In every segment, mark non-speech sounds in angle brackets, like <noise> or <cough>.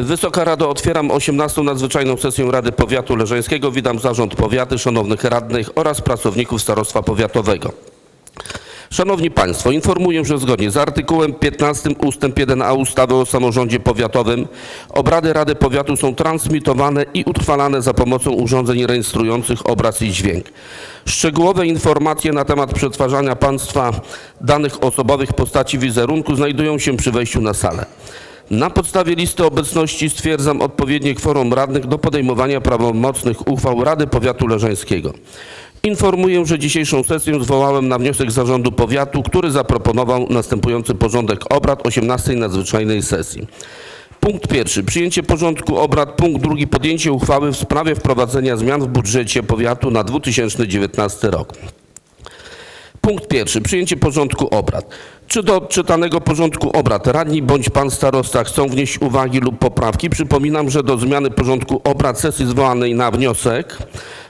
Wysoka Rado, otwieram 18. nadzwyczajną sesję Rady Powiatu Leżeńskiego. Witam zarząd powiatu, szanownych radnych oraz pracowników starostwa powiatowego. Szanowni Państwo, informuję, że zgodnie z artykułem 15 ust. 1a ustawy o samorządzie powiatowym obrady Rady Powiatu są transmitowane i utrwalane za pomocą urządzeń rejestrujących obraz i dźwięk. Szczegółowe informacje na temat przetwarzania Państwa danych osobowych w postaci wizerunku znajdują się przy wejściu na salę. Na podstawie listy obecności stwierdzam odpowiednie kworum radnych do podejmowania prawomocnych uchwał Rady Powiatu Leżeńskiego. Informuję, że dzisiejszą sesję zwołałem na wniosek Zarządu Powiatu, który zaproponował następujący porządek obrad 18 nadzwyczajnej sesji. Punkt pierwszy. Przyjęcie porządku obrad. Punkt drugi. Podjęcie uchwały w sprawie wprowadzenia zmian w budżecie powiatu na 2019 rok. Punkt pierwszy. Przyjęcie porządku obrad. Czy do odczytanego porządku obrad radni bądź pan starosta chcą wnieść uwagi lub poprawki? Przypominam, że do zmiany porządku obrad sesji zwołanej na wniosek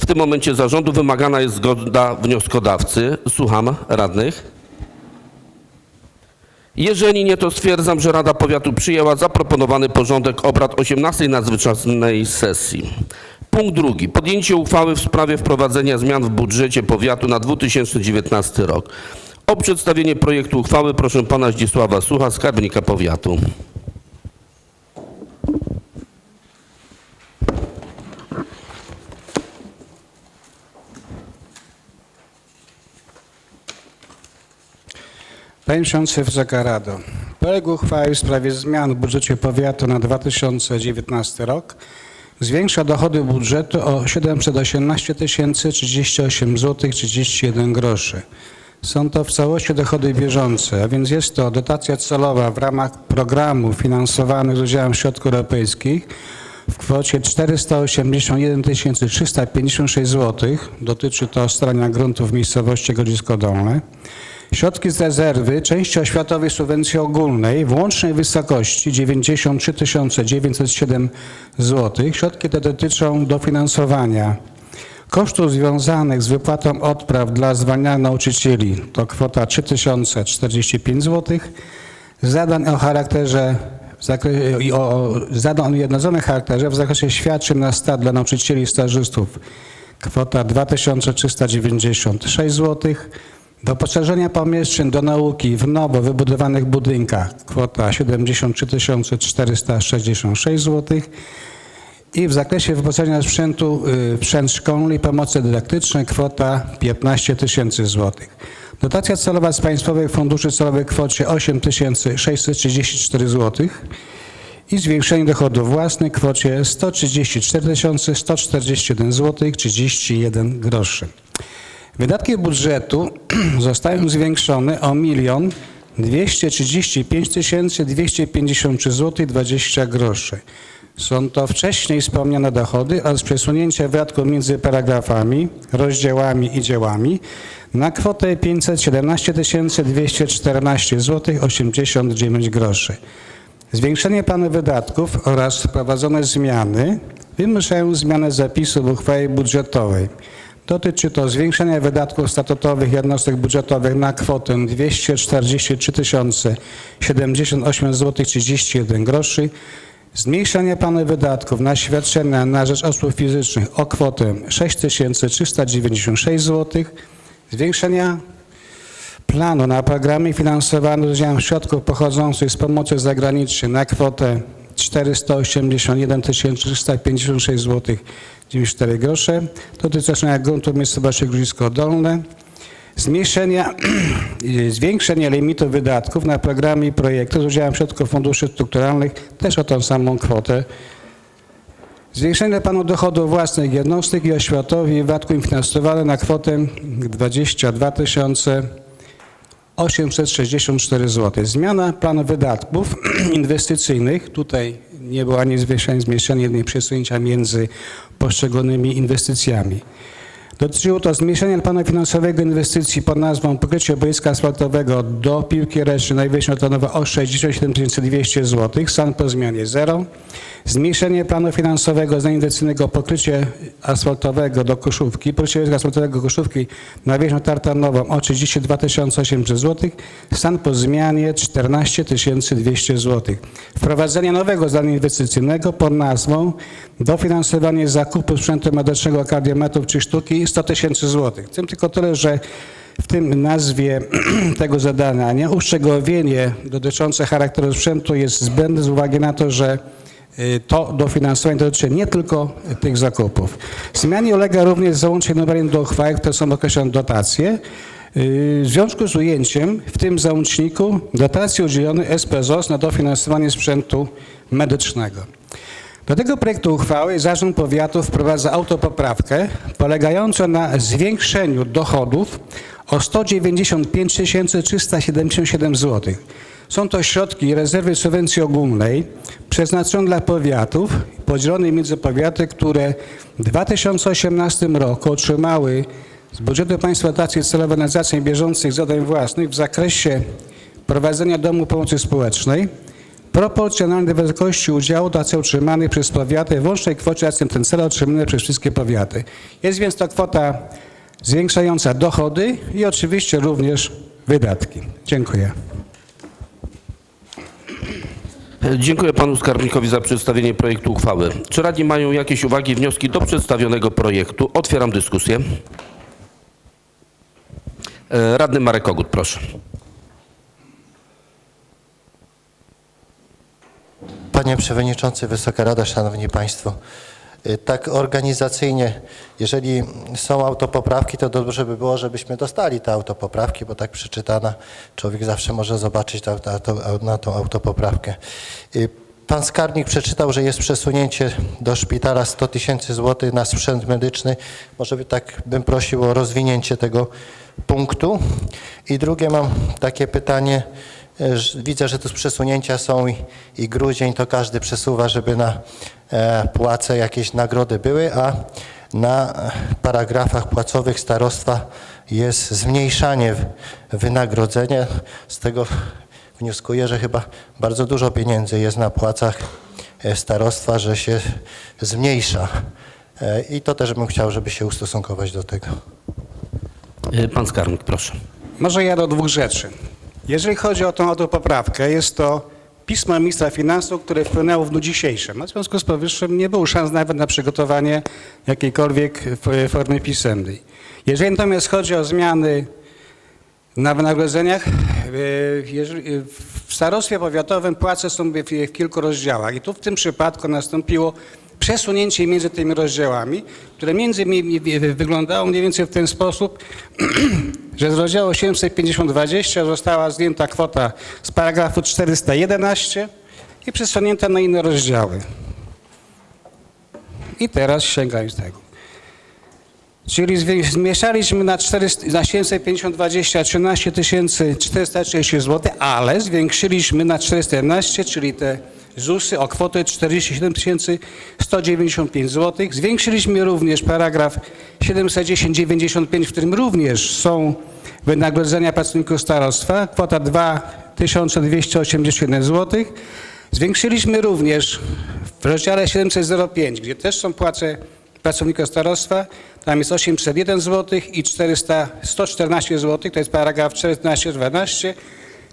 w tym momencie zarządu wymagana jest zgoda wnioskodawcy. Słucham radnych. Jeżeli nie, to stwierdzam, że Rada Powiatu przyjęła zaproponowany porządek obrad 18 nadzwyczajnej sesji. Punkt drugi. Podjęcie uchwały w sprawie wprowadzenia zmian w budżecie powiatu na 2019 rok. O przedstawienie projektu uchwały proszę pana Zdzisława Sucha, skarbnika powiatu. Panie Przewodniczący Wysoka Rado, projekt uchwały w sprawie zmian w budżecie powiatu na 2019 rok zwiększa dochody budżetu o 718 038 zł 31 groszy. Są to w całości dochody bieżące, a więc jest to dotacja celowa w ramach programu finansowanych z udziałem środków europejskich w kwocie 481 356 zł. Dotyczy to strania gruntów w miejscowości Grodzisko Dolne. Środki z rezerwy części oświatowej subwencji ogólnej w łącznej wysokości 93 907 zł. Środki te dotyczą dofinansowania kosztów związanych z wypłatą odpraw dla zwalnianych nauczycieli. To kwota 3045 zł. Zadań o charakterze zakresie, o, zadań charakterze w zakresie świadczeń na start dla nauczycieli i stażystów kwota 2396 zł. Doposażenia pomieszczeń do nauki w nowo wybudowanych budynkach kwota 73 466 zł. I w zakresie wyposażenia sprzętu, y, sprzęt szkolny i pomocy dydaktycznej kwota 15 tysięcy złotych. Dotacja celowa z Państwowych Funduszy Celowych w kwocie 8 634 złotych i zwiększenie dochodów własnych w kwocie 134 141 zł 31 groszy. Wydatki budżetu <clears throat> zostają zwiększone o 1 235 253 zł 20 groszy. Są to wcześniej wspomniane dochody oraz przesunięcie wydatków między paragrafami, rozdziałami i dziełami na kwotę 517 214 zł 89 groszy. Zwiększenie planu wydatków oraz wprowadzone zmiany wymuszają zmianę zapisów w uchwale budżetowej. Dotyczy to zwiększenia wydatków statutowych jednostek budżetowych na kwotę 243 078 zł 31 groszy, zmniejszenia planu wydatków na świadczenia na rzecz osób fizycznych o kwotę 6396 zł, zwiększenia planu na programy finansowane z udziałem środków pochodzących z pomocy zagranicznej na kwotę 481 356 zł 94 grosze dotyczące gruntów miejscowości Grudzisko Dolne, zmniejszenia, <clears throat> zwiększenie limitu wydatków na programy i projekty z udziałem środków funduszy strukturalnych też o tą samą kwotę, zwiększenie planu dochodów własnych jednostek i oświatowych i finansowanych na kwotę 22 864 zł. Zmiana planu wydatków <clears throat> inwestycyjnych. Tutaj nie było ani zwiększenia, zmniejszenia, ani przesunięcia między poszczególnymi inwestycjami. Dotyczyło to zmniejszenia planu finansowego inwestycji pod nazwą pokrycie boiska asfaltowego do piłki ręcznej najwyższej tonowo o 67 200 zł, stan po zmianie 0. Zmniejszenie planu finansowego zainwestycyjnego pokrycie asfaltowego do koszówki, pokrycie asfaltowego koszówki na wierzchnią tartanową o 32 800 zł, stan po zmianie 14 200 zł. Wprowadzenie nowego zadania inwestycyjnego pod nazwą dofinansowanie zakupu sprzętu medycznego kardiometrów czy sztuki 100 tysięcy złotych. Tym tylko tyle, że w tym nazwie <clears throat> tego zadania uszczegółowienie dotyczące charakteru sprzętu jest zbędne z uwagi na to, że to dofinansowanie dotyczy nie tylko tych zakupów. Zmianie ulega również załącznie numerem do uchwały, które są określone dotacje. Y, W związku z ujęciem w tym załączniku dotacji udzielone SPZOS na dofinansowanie sprzętu medycznego. Do tego projektu uchwały Zarząd Powiatu wprowadza autopoprawkę polegającą na zwiększeniu dochodów o 195 377 zł. Są to środki rezerwy subwencji ogólnej przeznaczone dla powiatów, podzielone między powiaty, które w 2018 roku otrzymały z budżetu państwa dotacje celowe na realizację bieżących zadań własnych w zakresie prowadzenia domu pomocy społecznej proporcjonalny do wysokości udziału dotacji otrzymanych przez powiaty w łącznej kwocie na ten cel otrzymane przez wszystkie powiaty. Jest więc to kwota zwiększająca dochody i oczywiście również wydatki. Dziękuję. Dziękuję panu skarbnikowi za przedstawienie projektu uchwały. Czy radni mają jakieś uwagi, wnioski do przedstawionego projektu? Otwieram dyskusję. E, Radny Marek Kogut, proszę. Panie Przewodniczący, Wysoka Rada, Szanowni Państwo. Y, Tak organizacyjnie, jeżeli są autopoprawki, to dobrze by było, żebyśmy dostali te autopoprawki, bo tak przeczytana człowiek zawsze może zobaczyć na tą autopoprawkę. Y, Pan skarbnik przeczytał, że jest przesunięcie do szpitala 100 tysięcy złotych na sprzęt medyczny. Może by tak bym prosił o rozwinięcie tego punktu. I drugie mam takie pytanie. Ż- Widzę, że tu przesunięcia są i, i grudzień to każdy przesuwa, żeby na płace jakieś nagrody były, a na e, paragrafach płacowych starostwa jest zmniejszanie wynagrodzenia. Z tego wnioskuję, że chyba bardzo dużo pieniędzy jest na płacach e, starostwa, że się zmniejsza. E, I to też bym chciał, żeby się ustosunkować do tego. E, Pan skarbnik, proszę. Może ja do dwóch rzeczy. Jeżeli chodzi o tą autopoprawkę, jest to pismo ministra finansów, które wpłynęło w dniu dzisiejszym. A w związku z powyższym nie było szans nawet na przygotowanie jakiejkolwiek formy pisemnej. Jeżeli natomiast chodzi o zmiany na wynagrodzeniach, e, e, w starostwie powiatowym płace są w kilku rozdziałach i tu w tym przypadku nastąpiło przesunięcie między tymi rozdziałami, które między innymi wyglądało mniej więcej w ten sposób, <clears throat> że z rozdziału 750-20 została zdjęta kwota z paragrafu 411 i przesunięta na inne rozdziały. I teraz sięgam z tego. Czyli zmniejszaliśmy na, 400, na 750-20 13 430 zł, ale zwiększyliśmy na 411, czyli te ZUSy o kwotę 47 195 zł. Zwiększyliśmy również paragraf 710-95, w którym również są wynagrodzenia pracowników starostwa, kwota 2281 zł. Zwiększyliśmy również w rozdziale 705, gdzie też są płace pracownika starostwa, tam jest 801 zł i 400, 114 zł, to jest paragraf 14-12.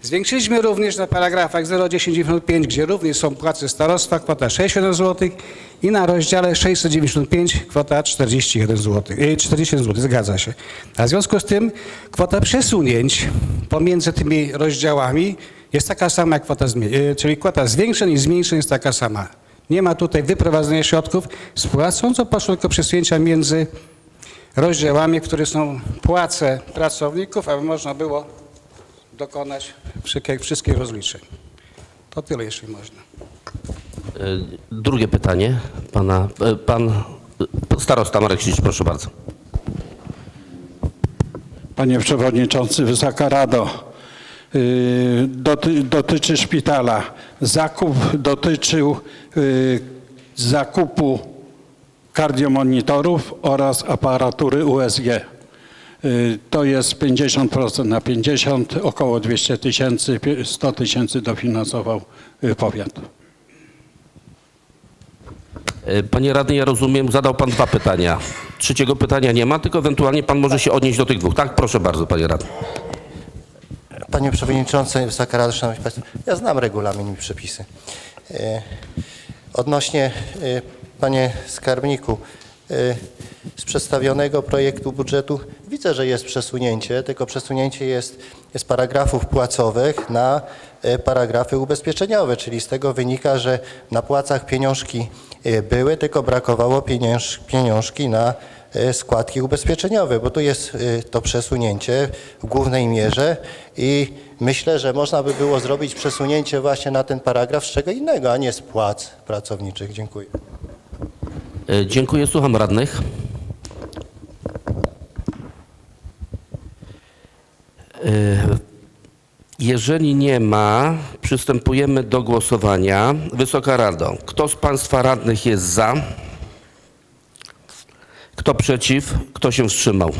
Zwiększyliśmy również na paragrafach 01095, gdzie również są płace starostwa, kwota 61 zł i na rozdziale 695 kwota 41 zł. e, 41 zł, zgadza się. A w związku z tym kwota przesunięć pomiędzy tymi rozdziałami jest taka sama jak kwota, e, czyli kwota zwiększeń i zmniejszeń jest taka sama. Nie ma tutaj wyprowadzenia środków z płacą, co poszło tylko przesunięcia między rozdziałami, w których są płace pracowników, aby można było dokonać wszystkich, wszystkich rozliczeń. To tyle, jeśli można. E, Drugie pytanie. Pana, e, pan e, starosta Marek Ślicz, proszę bardzo. Panie Przewodniczący, Wysoka Rado, doty, dotyczy szpitala. Zakup dotyczył zakupu kardiomonitorów oraz aparatury USG. Y, To jest 50% na 50, około 200 tysięcy, pie- 100 tysięcy dofinansował y, powiat. Panie radny, ja rozumiem, zadał pan dwa pytania. Trzeciego pytania nie ma, tylko ewentualnie pan może się odnieść do tych dwóch. Tak, proszę bardzo, panie radny. Panie Przewodniczący, Wysoka Rado, Szanowni Państwo, ja znam regulamin i przepisy. Odnośnie, e, Panie Skarbniku, e, z przedstawionego projektu budżetu widzę, że jest przesunięcie, tylko przesunięcie jest z paragrafów płacowych na e, paragrafy ubezpieczeniowe, czyli z tego wynika, że na płacach pieniążki były, tylko brakowało pieniąż, pieniążki na składki ubezpieczeniowe, bo tu jest e, to przesunięcie w głównej mierze i myślę, że można by było zrobić przesunięcie właśnie na ten paragraf z czego innego, a nie z płac pracowniczych. Dziękuję. E, Dziękuję, słucham radnych. E, Jeżeli nie ma, przystępujemy do głosowania. Wysoka Rado, kto z Państwa radnych jest za? Kto przeciw? Kto się wstrzymał?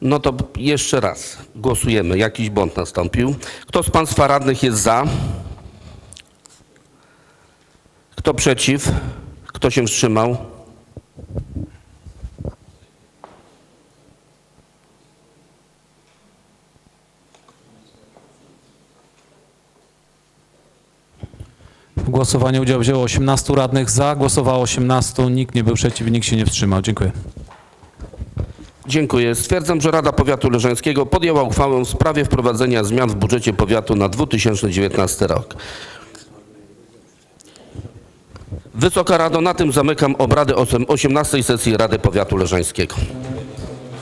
No to jeszcze raz głosujemy. Jakiś błąd nastąpił. Kto z Państwa radnych jest za? Kto przeciw? Kto się wstrzymał? W głosowaniu udział wzięło 18 radnych za, głosowało 18, nikt nie był przeciw, nikt się nie wstrzymał. Dziękuję. Dziękuję. Stwierdzam, że Rada Powiatu Leżańskiego podjęła uchwałę w sprawie wprowadzenia zmian w budżecie powiatu na 2019 rok. Wysoka Rado, na tym zamykam obrady osiem- 18 sesji Rady Powiatu Leżańskiego.